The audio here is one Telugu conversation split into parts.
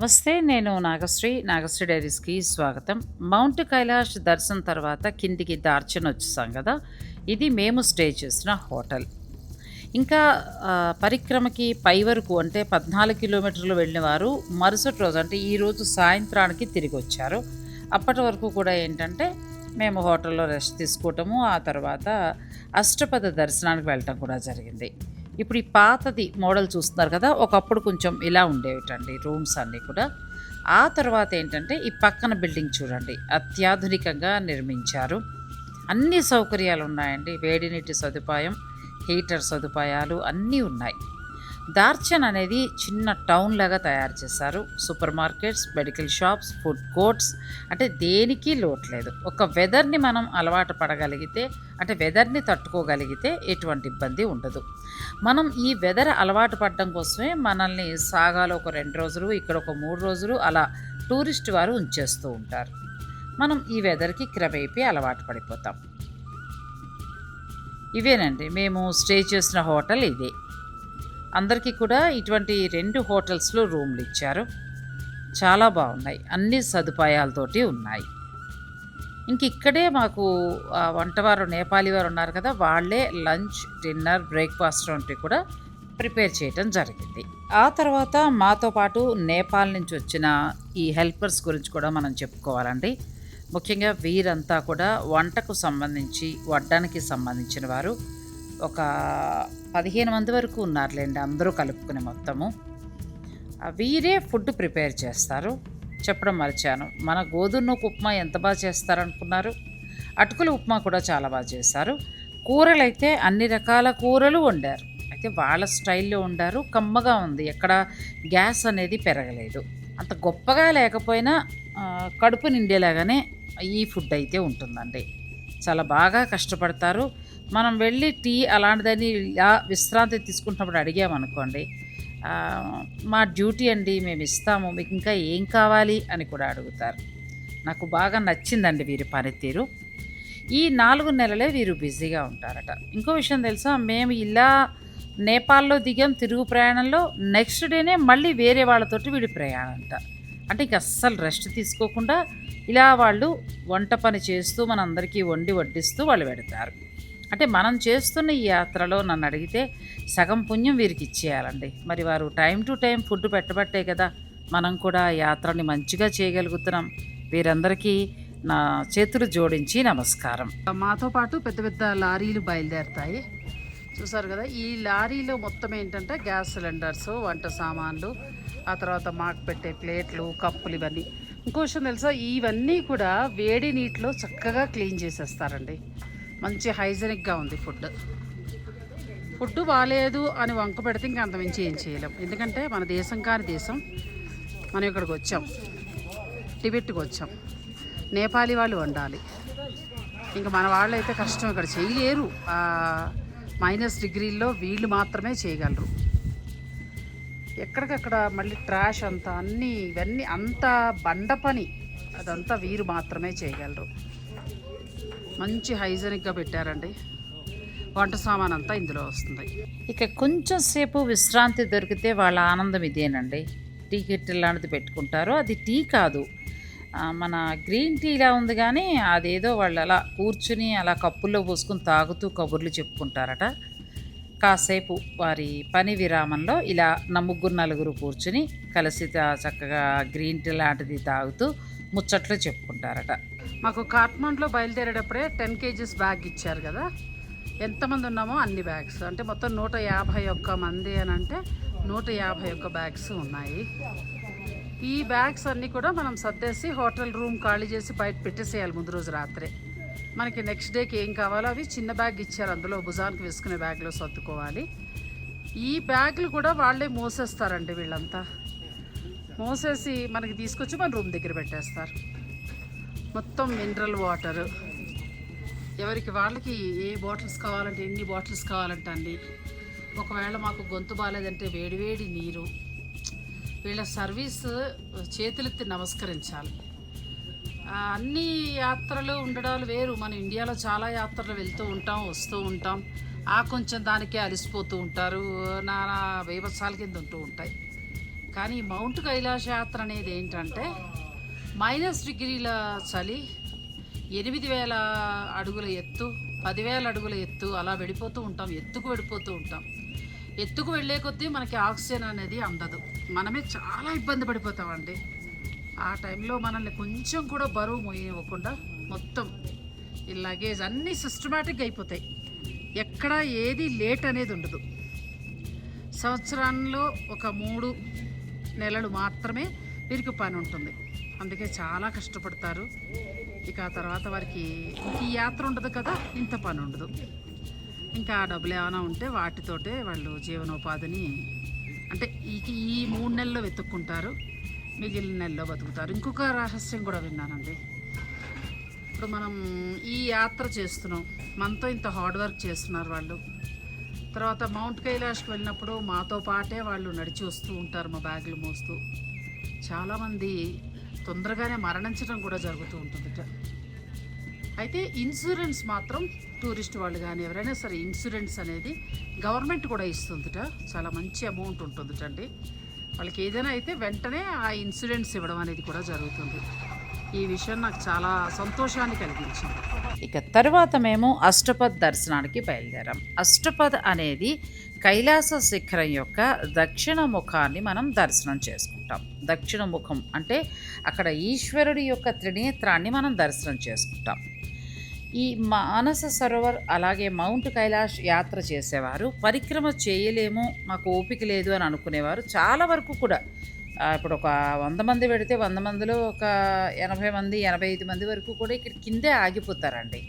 నమస్తే నేను నాగశ్రీ నాగశ్రీ డైరీస్కి స్వాగతం. మౌంట్ కైలాష్ దర్శనం తర్వాత కిందికి దార్చన వచ్చేసాం కదా? ఇది మేము స్టే చేసిన హోటల్. ఇంకా పరిక్రమకి పై వరకు అంటే పద్నాలుగు కిలోమీటర్లు వెళ్ళిన వారు మరుసటి రోజు అంటే ఈరోజు సాయంత్రానికి తిరిగి వచ్చారు. అప్పటి వరకు కూడా ఏంటంటే మేము హోటల్లో రెస్ట్ తీసుకోవటము ఆ తర్వాత అష్టపద దర్శనానికి వెళ్ళటం కూడా జరిగింది. ఇప్పుడు ఈ పాతది మోడల్ చూస్తున్నారు కదా ఒకప్పుడు కొంచెం ఇలా ఉండేవిటండి రూమ్స్ అన్నీ కూడా. ఆ తర్వాత ఏంటంటే ఈ పక్కన బిల్డింగ్ చూడండి అత్యాధునికంగా నిర్మించారు. అన్ని సౌకర్యాలు ఉన్నాయండి వేడి నీటి సదుపాయం హీటర్ సదుపాయాలు అన్నీ ఉన్నాయి. దార్చన్ అనేది చిన్న టౌన్ లాగా తయారు చేశారు. Super markets medical shops food courts అంటే దేనికి లోట్లేదు ఒక వెదర్ని మనం అలవాటు పడగలిగితే అంటే వెదర్ని తట్టుకోగలిగితే ఎటువంటి ఇబ్బంది ఉండదు. మనం ఈ వెదర్ అలవాటు పడడం కోసమే మనల్ని సాగాలో ఒక రెండు రోజులు ఇక్కడ ఒక మూడు రోజులు అలా టూరిస్ట్ వారు ఉంచేస్తూ ఉంటారు. మనం ఈ వెదర్కి క్రమేపీ అలవాటు పడిపోతాం. ఇవేనండి. మేము స్టే చేసిన హోటల్ ఇదే. అందరికీ కూడా ఇటువంటి రెండు హోటల్స్లో రూమ్లు ఇచ్చారు. చాలా బాగున్నాయి. అన్ని సదుపాయాలతోటి ఉన్నాయి. ఇంక ఇక్కడే మాకు వంటవారు నేపాలీ వారు ఉన్నారు కదా వాళ్ళే లంచ్ డిన్నర్ బ్రేక్ఫాస్ట్ వంటివి కూడా ప్రిపేర్ చేయటం జరిగింది. ఆ తర్వాత మాతో పాటు నేపాల్ నుంచి వచ్చిన ఈ హెల్పర్స్ గురించి కూడా మనం చెప్పుకోవాలండి. ముఖ్యంగా వీరంతా కూడా వంటకు సంబంధించి వడ్డానికి సంబంధించిన వారు. ఒక పదిహేను మంది వరకు ఉన్నారులేండి అందరూ కలుపుకుని మొత్తము. వీరే ఫుడ్ ప్రిపేర్ చేస్తారు. చెప్పడం మర్చాను. మన గోధుమ ఉప్మా ఎంత బాగా చేస్తారనుకున్నారు? అటుకుల ఉప్మా కూడా చాలా బాగా చేశారు. కూరలు అయితే అన్ని రకాల కూరలు వండారు. అయితే వాళ్ళ స్టైల్లో వండారు. కమ్మగా ఉంది. ఎక్కడ గ్యాస్ అనేది పెరగలేదు. అంత గొప్పగా లేకపోయినా కడుపు నిండేలాగానే ఈ ఫుడ్ అయితే ఉంటుందండి. చాలా బాగా కష్టపడతారు. మనం వెళ్ళి టీ అలాంటిదని విశ్రాంతి తీసుకుంటున్నప్పుడు అడిగామనుకోండి మా డ్యూటీ అండి మేము ఇస్తాము మీకు ఇంకా ఏం కావాలి? అని కూడా అడుగుతారు. నాకు బాగా నచ్చిందండి వీరి పనితీరు. ఈ నాలుగు నెలలే వీరు బిజీగా ఉంటారట. ఇంకో విషయం తెలుసా మేము ఇలా నేపాల్లో దిగాం తిరుగు ప్రయాణంలో నెక్స్ట్ డేనే మళ్ళీ వేరే వాళ్ళతోటి వీడి ప్రయాణం అంట అంటే ఇంక అస్సలు రెస్ట్ తీసుకోకుండా ఇలా వాళ్ళు వంట పని చేస్తూ మనందరికీ వండి వడ్డిస్తూ వాళ్ళు పెడతారు. అంటే మనం చేస్తున్న ఈ యాత్రలో నన్ను అడిగితే సగం పుణ్యం వీరికి ఇచ్చేయాలండి. మరి వారు టైం టు టైం ఫుడ్ పెట్టబట్టే కదా మనం కూడా యాత్రని మంచిగా చేయగలుగుతున్నాం. వీరందరికీ నా చేతులు జోడించి నమస్కారం. మాతో పాటు పెద్ద పెద్ద లారీలు బయలుదేరుతాయి. చూసారు కదా ఈ లారీలో మొత్తం ఏంటంటే గ్యాస్ సిలిండర్స్ వంట సామాన్లు ఆ తర్వాత మాకు పెట్టే ప్లేట్లు కప్పులు ఇవన్నీ. ఇంకో విషయం తెలుసా ఇవన్నీ కూడా వేడి నీటిలో చక్కగా క్లీన్ చేసేస్తారండి. మంచి హైజెనిక్గా ఉంది ఫుడ్. ఫుడ్ బాగాలేదు అని వంక పెడితే ఇంకా అంతమించి ఏం చేయలేం. ఎందుకంటే మన దేశం కాని దేశం మనం ఇక్కడికి వచ్చాం. టిబెట్కి వచ్చాం. నేపాలీ వాళ్ళు వండాలి. ఇంకా మన వాళ్ళు అయితే కష్టం ఇక్కడ చేయలేరు. మైనస్ డిగ్రీల్లో వీళ్ళు మాత్రమే చేయగలరు. ఎక్కడికక్కడ మళ్ళీ ట్రాష్ అంతా అన్నీ ఇవన్నీ అంత బండ పని. అదంతా వీరు మాత్రమే చేయగలరు. మంచి హైజెనిక్గా పెట్టారండి. వంట సామాన్ అంతా ఇందులో వస్తుంది. ఇక కొంచెం సేపు విశ్రాంతి దొరికితే వాళ్ళ ఆనందం ఇదేనండి. టీ కిట్ లాంటిది పెట్టుకుంటారు. అది టీ కాదు. మన గ్రీన్ టీ ఇలా ఉంది కానీ అదేదో వాళ్ళు అలా కూర్చుని అలా కప్పుల్లో పోసుకుని తాగుతూ కబుర్లు చెప్పుకుంటారట. కాసేపు వారి పని విరామంలో ఇలా నా ముగ్గురు నలుగురు కూర్చుని కలిసి చక్కగా గ్రీన్ టీ లాంటిది తాగుతూ ముచ్చట్లు చెప్పుకుంటారట. మాకు కాట్మండ్లో బయలుదేరేటప్పుడే టెన్ కేజీస్ బ్యాగ్ ఇచ్చారు కదా. ఎంతమంది ఉన్నామో అన్ని బ్యాగ్స్. అంటే మొత్తం నూట యాభై ఒక్క మంది అని అంటే నూట యాభై ఒక్క బ్యాగ్స్ ఉన్నాయి. ఈ బ్యాగ్స్ అన్నీ కూడా మనం సర్దేసి హోటల్ రూమ్ ఖాళీ చేసి బయట పెట్టేసేయాలి ముందు రోజు రాత్రే. మనకి నెక్స్ట్ డేకి ఏం కావాలో అవి చిన్న బ్యాగ్ ఇచ్చారు. అందులో భుజానికి వేసుకునే బ్యాగ్లో సర్దుకోవాలి. ఈ బ్యాగులు కూడా వాళ్ళే మోసేస్తారండి వీళ్ళంతా. మోసేసి మనకి తీసుకొచ్చి మన రూమ్ దగ్గర పెట్టేస్తారు. మొత్తం మినరల్ వాటర్ ఎవరికి వాళ్ళకి ఏ బాటిల్స్ కావాలంటే ఎన్ని బాటిల్స్ కావాలంటే అండి ఒకవేళ మాకు గొంతు బాగాలేదంటే వేడివేడి నీరు. వీళ్ళ సర్వీస్ చేతులెత్తి నమస్కరించాలి. అన్ని యాత్రలు ఉండడాలు వేరు. మన ఇండియాలో చాలా యాత్రలు వెళ్తూ ఉంటాం వస్తూ ఉంటాం. ఆ కొంచెం దానికే అలసిపోతూ ఉంటారు. నానా వేవత్సాల కింద ఉంటూ ఉంటాయి. కానీ మౌంట్ కైలాస యాత్ర అనేది ఏంటంటే మైనస్ డిగ్రీల చలి ఎనిమిది వేల అడుగుల ఎత్తు పదివేల అడుగుల ఎత్తు అలా వెళ్ళిపోతూ ఉంటాం ఎత్తుకు వెళ్ళిపోతూ ఉంటాం. ఎత్తుకు వెళ్ళే కొద్దీ మనకి ఆక్సిజన్ అనేది అందదు. మనమే చాలా ఇబ్బంది పడిపోతామండి. ఆ టైంలో మనల్ని కొంచెం కూడా బరువు మోయనివ్వకుండా మొత్తం ఈ లగేజ్ అన్నీ సిస్టమేటిక్గా అయిపోతాయి. ఎక్కడ ఏది లేట్ అనేది ఉండదు. సంవత్సరంలో ఒక మూడు నెలలు మాత్రమే వీరికి పని ఉంటుంది. అందుకే చాలా కష్టపడతారు. ఇక ఆ తర్వాత వారికి ఇంక ఈ యాత్ర ఉండదు కదా ఇంత పని ఉండదు. ఇంకా ఆ డబ్బులు ఏమైనా ఉంటే వాటితోటే వాళ్ళు జీవనోపాధిని అంటే ఈ ఈ మూడు నెలల్లో వెతుక్కుంటారు. మిగిలిన నెలలో బతుకుతారు. ఇంకొక రహస్యం కూడా విన్నానండి. ఇప్పుడు మనం ఈ యాత్ర చేస్తున్నాం. మనతో ఇంత హార్డ్ వర్క్ చేస్తున్నారు వాళ్ళు. తర్వాత మౌంట్ కైలాష్కి వెళ్ళినప్పుడు మాతో పాటే వాళ్ళు నడిచి వస్తూ ఉంటారు మా బ్యాగులు మోస్తూ. చాలామంది తొందరగానే మరణించడం కూడా జరుగుతూ ఉంటుందిట అయితే ఇన్సూరెన్స్ మాత్రం టూరిస్ట్ వాళ్ళు కానీ ఎవరైనా సరే ఇన్సూరెన్స్ అనేది గవర్నమెంట్ కూడా ఇస్తుందిట చాలా మంచి అమౌంట్ ఉంటుందిటండి వాళ్ళకి ఏదైనా అయితే వెంటనే ఆ ఇన్సూరెన్స్ ఇవ్వడం అనేది కూడా జరుగుతుంది. ఈ విషయం నాకు చాలా సంతోషాన్ని కలిగించింది. ఇక తరువాత మేము అష్టపద్ దర్శనానికి బయలుదేరాం. అష్టపద్ అనేది కైలాస శిఖరం యొక్క దక్షిణ ముఖాన్ని మనం దర్శనం చేసుకుంటాం. దక్షిణ ముఖం అంటే అక్కడ ఈశ్వరుడి యొక్క త్రినేత్రాన్ని మనం దర్శనం చేసుకుంటాం. ఈ మానస సరోవర్ అలాగే మౌంట్ కైలాష్ యాత్ర చేసేవారు. పరిక్రమ చేయలేము మాకు ఓపిక లేదు అని అనుకునేవారు. చాలా వరకు కూడా ఇప్పుడు ఒక వంద మంది పెడితే వంద మందిలో ఒక ఎనభై మంది ఎనభై ఐదు మంది వరకు కూడా ఇక్కడ కిందే ఆగిపోతారండి.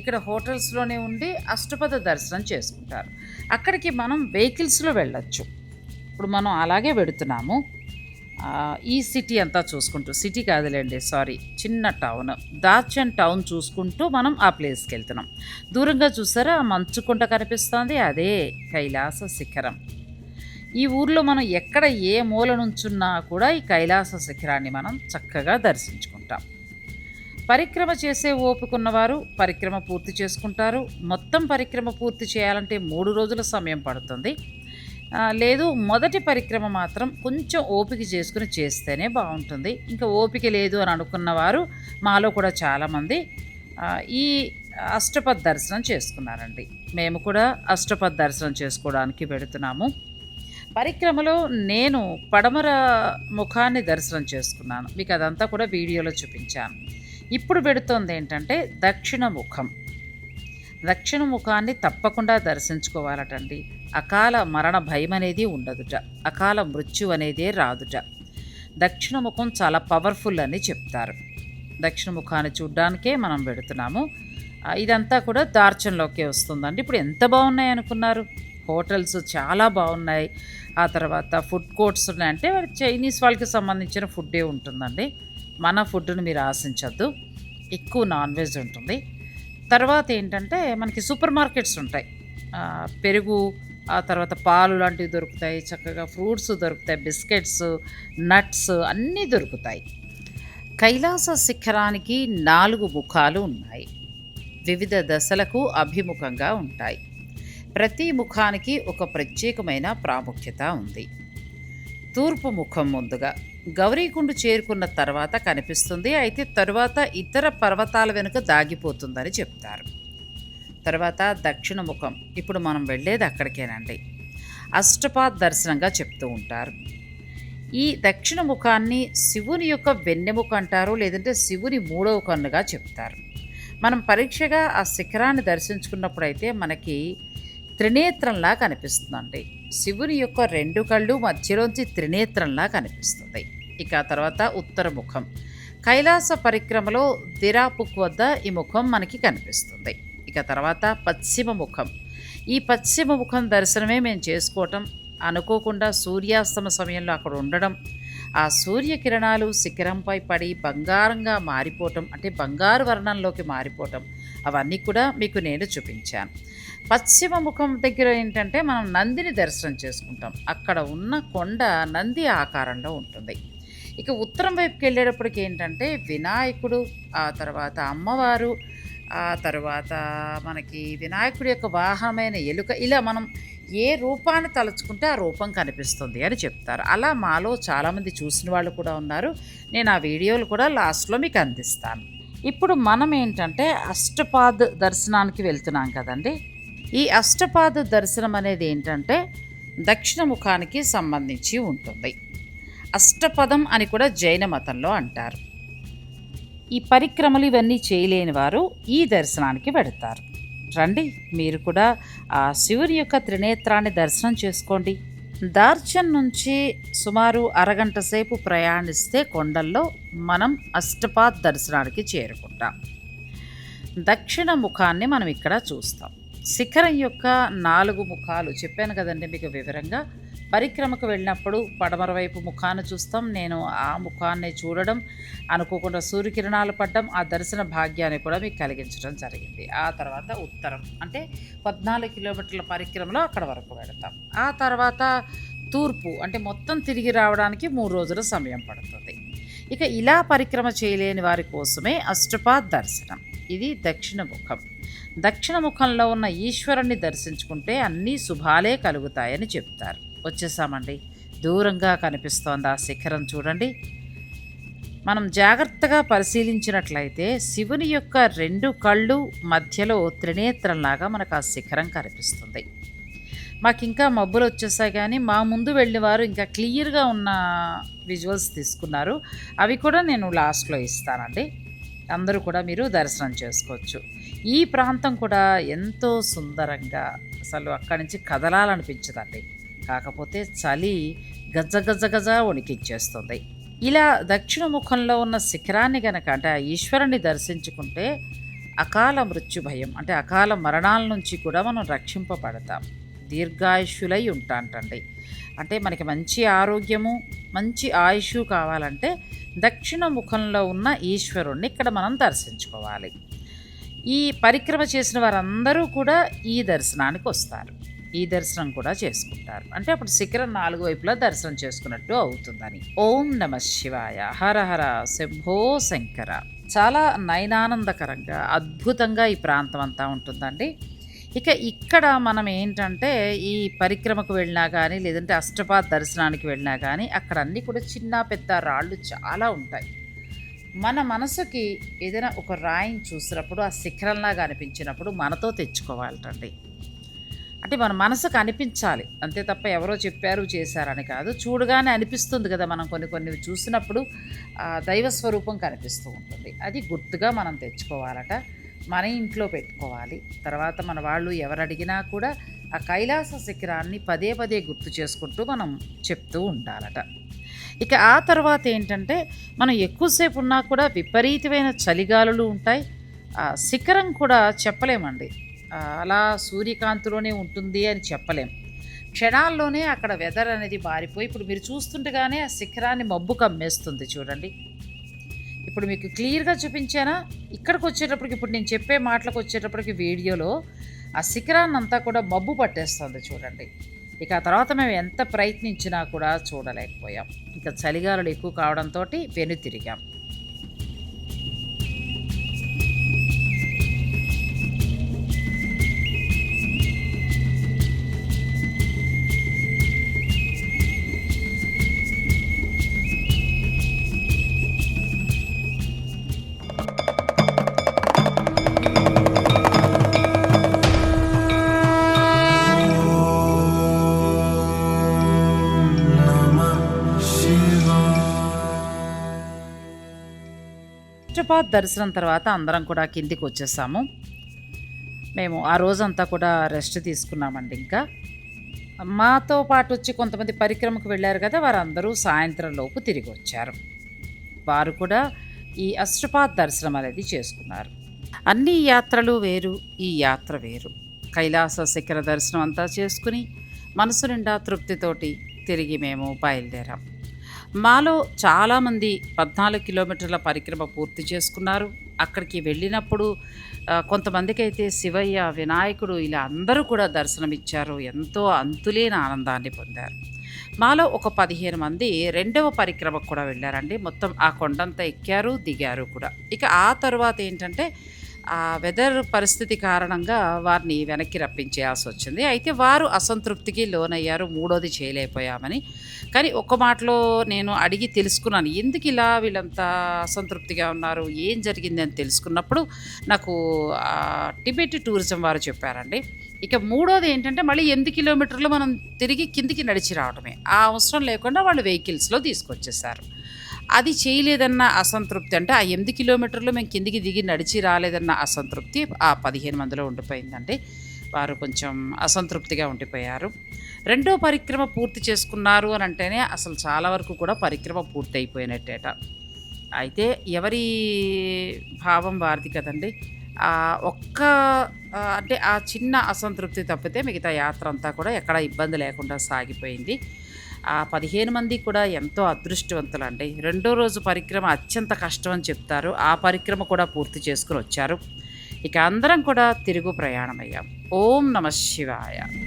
ఇక్కడ హోటల్స్లోనే ఉండి అష్టపద దర్శనం చేసుకుంటారు. అక్కడికి మనం వెహికల్స్లో వెళ్ళొచ్చు. ఇప్పుడు మనం అలాగే పెడుతున్నాము. ఈ సిటీ అంతా చూసుకుంటూ సిటీ కాదులేండి సారీ చిన్న టౌన్ దాచన్ టౌన్ చూసుకుంటూ మనం ఆ ప్లేస్కి వెళ్తున్నాం. దూరంగా చూసారా మంచుకుంట కనిపిస్తుంది అదే కైలాస శిఖరం. ఈ ఊర్లో మనం ఎక్కడ ఏ మూల నుంచున్నా కూడా ఈ కైలాస శిఖరాన్ని మనం చక్కగా దర్శించుకుంటాం. పరిక్రమ చేసే ఓపుకున్నవారు పరిక్రమ పూర్తి చేసుకుంటారు. మొత్తం పరిక్రమ పూర్తి చేయాలంటే మూడు రోజుల సమయం పడుతుంది. లేదు మొదటి పరిక్రమ మాత్రం కొంచెం ఓపిక చేసుకుని చేస్తేనే బాగుంటుంది. ఇంకా ఓపిక లేదు అని అనుకున్నవారు మాలో కూడా చాలామంది ఈ అష్టపద్ దర్శనం చేసుకున్నారండి. మేము కూడా అష్టపద్ దర్శనం చేసుకోవడానికి పెడుతున్నాము. పరిక్రమలో నేను పడమర ముఖాన్ని దర్శనం చేసుకున్నాను. మీకు అదంతా కూడా వీడియోలో చూపించాను. ఇప్పుడు పెడుతోంది ఏంటంటే దక్షిణ ముఖం. దక్షిణ ముఖాన్ని తప్పకుండా దర్శించుకోవాలటండి. అకాల మరణ భయం అనేది ఉండదుట. అకాల మృత్యు అనేదే రాదుట. దక్షిణ ముఖం చాలా పవర్ఫుల్ అని చెప్తారు. దక్షిణ ముఖాన్ని చూడ్డానికే మనం పెడుతున్నాము. ఇదంతా కూడా దార్చన్లోకే వస్తుందండి. ఇప్పుడు ఎంత బాగున్నాయి అనుకున్నారు హోటల్స్ చాలా బాగున్నాయి. ఆ తర్వాత ఫుడ్ కోర్ట్స్ ఉన్నాయి. అంటే చైనీస్ వాళ్ళకి సంబంధించిన ఫుడ్డే ఉంటుందండి. మన ఫుడ్ని మీరు ఆశించద్దు. ఎక్కువ నాన్ వెజ్ ఉంటుంది. తర్వాత ఏంటంటే మనకి సూపర్ మార్కెట్స్ ఉంటాయి. పెరుగు ఆ తర్వాత పాలు లాంటివి దొరుకుతాయి. చక్కగా ఫ్రూట్స్ దొరుకుతాయి. బిస్కెట్స్ నట్స్ అన్నీ దొరుకుతాయి. కైలాస శిఖరానికి నాలుగు ముఖాలు ఉన్నాయి. వివిధ దశలకు అభిముఖంగా ఉంటాయి. ప్రతి ముఖానికి ఒక ప్రత్యేకమైన ప్రాముఖ్యత ఉంది. తూర్పు ముఖం ముందుగా గౌరీకుండు చేరుకున్న తర్వాత కనిపిస్తుంది. అయితే తరువాత ఇతర పర్వతాల వెనుక దాగిపోతుందని చెప్తారు. తర్వాత దక్షిణ ముఖం. ఇప్పుడు మనం వెళ్ళేది అక్కడికేనండి. అష్టపాద్ దర్శనంగా చెప్తూ ఉంటారు. ఈ దక్షిణ ముఖాన్ని శివుని యొక్క వెన్నెముక అంటారు. లేదంటే శివుని మూడవ కన్నుగా చెప్తారు. మనం పరీక్షగా ఆ శిఖరాన్ని దర్శించుకున్నప్పుడైతే మనకి త్రినేత్రంలా కనిపిస్తుందండి. శివుని యొక్క రెండు కళ్ళు మధ్యలోంచి త్రినేత్రంలా కనిపిస్తుంది. ఇక తర్వాత ఉత్తర ముఖం. కైలాస పరిక్రమలో దిరాపుక్ వద్ద ఈ ముఖం మనకి కనిపిస్తుంది. ఇక తర్వాత పశ్చిమ ముఖం. ఈ పశ్చిమ ముఖం దర్శనమే మేము చేసుకోవటం అనుకోకుండా సూర్యాస్తమ సమయంలో అక్కడ ఉండడం ఆ సూర్యకిరణాలు శిఖరంపై పడి బంగారంగా మారిపోవటం అంటే బంగారు వర్ణంలోకి మారిపోవటం అవన్నీ కూడా మీకు నేను చూపించాను. పశ్చిమ ముఖం దగ్గర ఏంటంటే మనం నందిని దర్శనం చేసుకుంటాం. అక్కడ ఉన్న కొండ నంది ఆకారంలో ఉంటుంది. ఇక ఉత్తరం వైపుకి వెళ్ళేటప్పటికి ఏంటంటే వినాయకుడు ఆ తర్వాత అమ్మవారు ఆ తర్వాత మనకి వినాయకుడి యొక్క వాహనమైన ఎలుక. ఇలా మనం ఏ రూపాన్ని తలుచుకుంటే ఆ రూపం కనిపిస్తుంది అని చెప్తారు. అలా మాలో చాలామంది చూసిన వాళ్ళు కూడా ఉన్నారు. నేను ఆ వీడియోలు కూడా లాస్ట్లో మీకు అందిస్తాను. ఇప్పుడు మనం ఏంటంటే అష్టపాద్ దర్శనానికి వెళ్తున్నాం కదండి. ఈ అష్టపాద దర్శనం అనేది ఏంటంటే దక్షిణ ముఖానికి సంబంధించి ఉంటుంది. అష్టపదం అని కూడా జైన మతంలో అంటారు. ఈ పరిక్రమలు ఇవన్నీ చేయలేని వారు ఈ దర్శనానికి వెడతారు రండి మీరు కూడా ఆ శివుని యొక్క త్రినేత్రాన్ని దర్శనం చేసుకోండి. దార్చన్ నుంచి సుమారు అరగంట సేపు ప్రయాణిస్తే కొండల్లో మనం అష్టపాద్ దర్శనానికి చేరుకుంటాం. దక్షిణ ముఖాన్ని మనం ఇక్కడ చూస్తాం. శిఖరం యొక్క నాలుగు ముఖాలు చెప్పాను కదండి మీకు వివరంగా పరిక్రమకు వెళ్ళినప్పుడు పడమర వైపు ముఖాన్ని చూస్తాం. నేను ఆ ముఖాన్ని చూడడం అనుకోకుండా సూర్యకిరణాలు పడ్డం ఆ దర్శన భాగ్యాన్ని కూడా మీకు కలిగించడం జరిగింది. ఆ తర్వాత ఉత్తరం. అంటే పద్నాలుగు కిలోమీటర్ల పరిక్రమలో అక్కడ వరకు వెళతాం. ఆ తర్వాత తూర్పు. అంటే మొత్తం తిరిగి రావడానికి మూడు రోజుల సమయం పడుతుంది. ఇక ఇలా పరిక్రమ చేయలేని వారి కోసమే అష్టపాద్ దర్శనం. ఇది దక్షిణ ముఖం. దక్షిణ ముఖంలో ఉన్న ఈశ్వరుణ్ణి దర్శించుకుంటే అన్నీ శుభాలే కలుగుతాయని చెప్తారు. వచ్చేసామండి. దూరంగా కనిపిస్తోంది ఆ శిఖరం చూడండి. మనం జాగ్రత్తగా పరిశీలించినట్లయితే శివుని యొక్క రెండు కళ్ళు మధ్యలో త్రినేత్రంలాగా మనకు ఆ శిఖరం కనిపిస్తుంది. మాకు ఇంకా మబ్బులు వచ్చేసాయి కానీ మా ముందు వెళ్ళిన వారు ఇంకా క్లియర్గా ఉన్న విజువల్స్ తీసుకున్నారు. అవి కూడా నేను లాస్ట్లో ఇస్తానండి. అందరూ కూడా మీరు దర్శనం చేసుకోవచ్చు. ఈ ప్రాంతం కూడా ఎంతో సుందరంగా అసలు అక్కడి నుంచి కదలాలనిపించదండి. కాకపోతే చలి గజ గజ వణికించేస్తుంది ఇలా దక్షిణ ముఖంలో ఉన్న శిఖరాన్ని గనక అంటే ఆ ఈశ్వరుని దర్శించుకుంటే అకాల మృత్యు భయం అంటే అకాల మరణాల నుంచి కూడా మనం రక్షింపబడతాం. దీర్ఘాయుష్యులై ఉంటాంటండి. అంటే మనకి మంచి ఆరోగ్యము మంచి ఆయుష్ కావాలంటే దక్షిణ ముఖంలో ఉన్న ఈశ్వరుణ్ణి ఇక్కడ మనం దర్శించుకోవాలి. ఈ పరిక్రమ చేసిన వారందరూ కూడా ఈ దర్శనానికి వస్తారు. ఈ దర్శనం కూడా చేసుకుంటారు. అంటే అప్పుడు శిఖరం నాలుగు వైపులా దర్శనం చేసుకున్నట్టు అవుతుందని. ఓం నమ శివాయ. హర హర శంభో శంకర. చాలా నయనానందకరంగా అద్భుతంగా ఈ ప్రాంతం అంతా ఉంటుందండి. ఇక ఇక్కడ మనం ఏంటంటే ఈ పరిక్రమకు వెళ్ళినా కానీ లేదంటే అష్టపాద్ దర్శనానికి వెళ్ళినా కానీ అక్కడ అన్నీ కూడా చిన్న పెద్ద రాళ్ళు చాలా ఉంటాయి. మన మనసుకి ఏదైనా ఒక రాయిని చూసినప్పుడు ఆ శిఖరంలాగా అనిపించినప్పుడు మనతో తెచ్చుకోవాలటండి. అంటే మన మనసుకు అనిపించాలి. అంతే తప్ప ఎవరో చెప్పారు చేశారని కాదు. చూడగానే అనిపిస్తుంది కదా మనం కొన్ని కొన్ని చూసినప్పుడు ఆ దైవ స్వరూపం కనిపిస్తూ ఉంటుంది. అది గుర్తుగా మనం తెచ్చుకోవాలట. మన ఇంట్లో పెట్టుకోవాలి. తర్వాత మన వాళ్ళు ఎవరు అడిగినా కూడా ఆ కైలాస శిఖరాన్ని పదే పదే గుర్తు చేసుకుంటూ మనం చెప్తూ ఉండాలట. ఇక ఆ తర్వాత ఏంటంటే మనం ఎక్కువసేపు ఉన్నా కూడా విపరీతమైన చలిగాలులు ఉంటాయి. ఆ శిఖరం కూడా చెప్పలేమండి. అలా సూర్యకాంతిలోనే ఉంటుంది అని చెప్పలేం. క్షణాల్లోనే అక్కడ వెదర్ అనేది మారిపోయి ఇప్పుడు మీరు చూస్తుండగానే ఆ శిఖరాన్ని మబ్బు కమ్మేస్తుంది చూడండి. ఇప్పుడు మీకు క్లియర్గా చూపించానా? ఇక్కడికి వచ్చేటప్పటికి ఇప్పుడు నేను చెప్పే మాటలకు వచ్చేటప్పటికి వీడియోలో ఆ శిఖరాన్ని అంతా కూడా మబ్బు పట్టేస్తుంది చూడండి. ఇక ఆ తర్వాత మేము ఎంత ప్రయత్నించినా కూడా చూడలేకపోయాం. ఇంకా చలిగాలులు ఎక్కువ కావడంతో వెను హైదరాబాద్ దర్శనం తర్వాత అందరం కూడా కిందికి వచ్చేసాము. మేము ఆ రోజంతా కూడా రెస్ట్ తీసుకున్నామండి ఇంకా. మాతో పాటు వచ్చి కొంతమంది పరిక్రమకు వెళ్ళారు కదా వారందరూ సాయంత్రం లోపు తిరిగి వచ్చారు. వారు కూడా ఈ అష్టపాత్ దర్శనం అనేది చేసుకున్నారు. అన్ని యాత్రలు వేరు ఈ యాత్ర వేరు. కైలాస శిఖర దర్శనం అంతా చేసుకుని మనసు నిండా తృప్తితోటి తిరిగి మేము బయలుదేరాం. మాలో చాలామంది పద్నాలుగు కిలోమీటర్ల పరిక్రమ పూర్తి చేసుకున్నారు. అక్కడికి వెళ్ళినప్పుడు కొంతమందికి అయితే శివయ్య వినాయకుడు ఇలా అందరూ కూడా దర్శనమిచ్చారు. ఎంతో అంతులేని ఆనందాన్ని పొందారు. మాలో ఒక పదిహేను మంది రెండవ పరిక్రమకు కూడా వెళ్ళారండి. మొత్తం ఆ కొండంతా ఎక్కారు దిగారు కూడా. ఇక ఆ తర్వాత ఏంటంటే ఆ వెదర్ పరిస్థితి కారణంగా వారిని వెనక్కి రప్పించేయాల్సి వచ్చింది. అయితే వారు అసంతృప్తికి లోనయ్యారు మూడోది చేయలేకపోయామని. కానీ ఒక్క మాటలో నేను అడిగి తెలుసుకున్నాను. ఎందుకు ఇలా వీళ్ళంతా అసంతృప్తిగా ఉన్నారు? ఏం జరిగింది అని తెలుసుకున్నప్పుడు నాకు టిబెట్ టూరిజం వారు చెప్పారండి. ఇక మూడోది ఏంటంటే మళ్ళీ ఎనిమిది కిలోమీటర్లు మనం తిరిగి కిందికి నడిచి రావటమే. ఆ అవసరం లేకుండా వాళ్ళు వెహికల్స్లో తీసుకొచ్చేసారు అది చేయలేదన్న అసంతృప్తి అంటే ఆ ఎనిమిది కిలోమీటర్లు మేము కిందికి దిగి నడిచి రాలేదన్న అసంతృప్తి ఆ పదిహేను మందిలో ఉండిపోయిందండి. వారు కొంచెం అసంతృప్తిగా ఉండిపోయారు. రెండో పరిక్రమ పూర్తి చేసుకున్నారు అని అంటేనే అసలు చాలా వరకు కూడా పరిక్రమ పూర్తి అయిపోయినట్టేట అయితే ఎవరి భావం వారిది కదండి. ఒక్క అంటే ఆ చిన్న అసంతృప్తి తప్పితే మిగతా యాత్ర అంతా కూడా ఎక్కడ ఇబ్బంది లేకుండా సాగిపోయింది. ఆ పదిహేను మంది కూడా ఎంతో అదృష్టవంతులండి. రెండో రోజు పరిక్రమ అత్యంత కష్టం అని చెప్తారు. ఆ పరిక్రమ కూడా పూర్తి చేసుకుని వచ్చారు. ఇక అందరం కూడా తిరుగు ప్రయాణమయ్యాం. ఓం నమ శివాయ.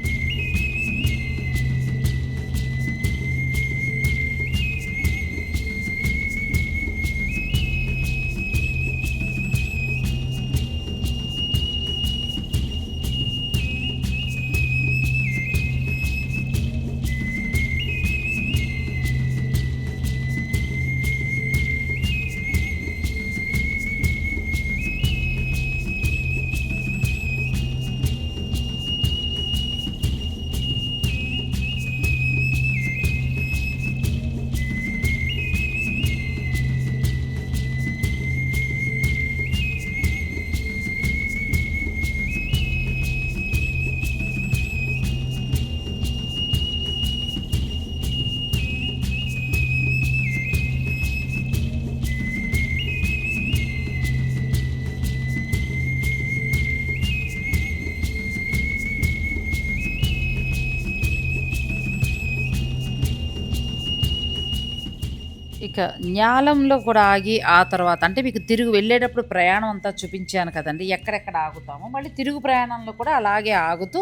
ఇక జ్ఞాలంలో కూడా ఆగి ఆ తర్వాత అంటే మీకు తిరుగు వెళ్ళేటప్పుడు ప్రయాణం అంతా చూపించాను కదండి ఎక్కడెక్కడ ఆగుతామో మళ్ళీ తిరుగు ప్రయాణంలో కూడా అలాగే ఆగుతూ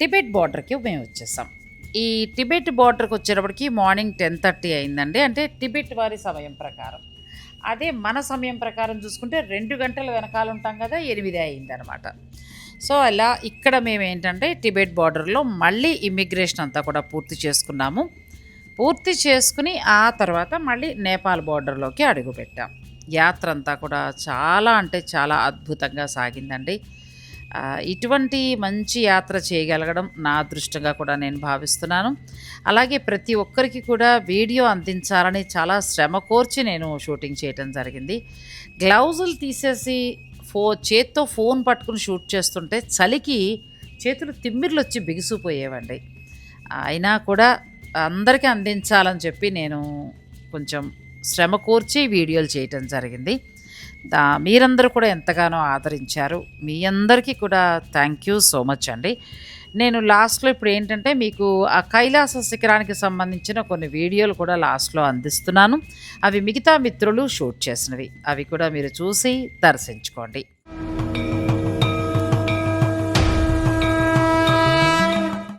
టిబెట్ బార్డర్కి మేము వచ్చేసాం. ఈ టిబెట్ బార్డర్కి వచ్చేటప్పటికి మార్నింగ్ టెన్ థర్టీ అయిందండి అంటే టిబెట్ వారి సమయం ప్రకారం. అదే మన సమయం ప్రకారం చూసుకుంటే రెండు గంటల వెనకాల ఉంటాం కదా ఎనిమిది అయిందనమాట. సో అలా ఇక్కడ మేము ఏంటంటే టిబెట్ బార్డర్లో మళ్ళీ ఇమ్మిగ్రేషన్ అంతా కూడా పూర్తి చేసుకున్నాము. పూర్తి చేసుకుని ఆ తర్వాత మళ్ళీ నేపాల్ బార్డర్లోకి అడుగుపెట్టాం. యాత్ర అంతా కూడా చాలా అంటే చాలా అద్భుతంగా సాగిందండి. ఇటువంటి మంచి యాత్ర చేయగలగడం నా అదృష్టంగా కూడా నేను భావిస్తున్నాను. అలాగే ప్రతి ఒక్కరికి కూడా వీడియో అందించాలని చాలా శ్రమ కోర్చి నేను షూటింగ్ చేయటం జరిగింది. గ్లౌజులు తీసేసి ఫో చేత్తో ఫోన్ పట్టుకుని షూట్ చేస్తుంటే చలికి చేతులు తిమ్మిర్లు వచ్చి బిగుసిపోయేవండి. అయినా కూడా అందరికీ అందించాలని చెప్పి నేను కొంచెం శ్రమ కూర్చి వీడియోలు చేయటం జరిగింది. దా మీరందరూ కూడా ఎంతగానో ఆదరించారు. మీ అందరికీ కూడా థ్యాంక్ యూ సో మచ్ అండి. నేను లాస్ట్లో ఇప్పుడు ఏంటంటే మీకు ఆ కైలాస శిఖరానికి సంబంధించిన కొన్ని వీడియోలు కూడా లాస్ట్లో అందిస్తున్నాను. అవి మిగతా మిత్రులు షూట్ చేసినవి. అవి కూడా మీరు చూసి దర్శించుకోండి.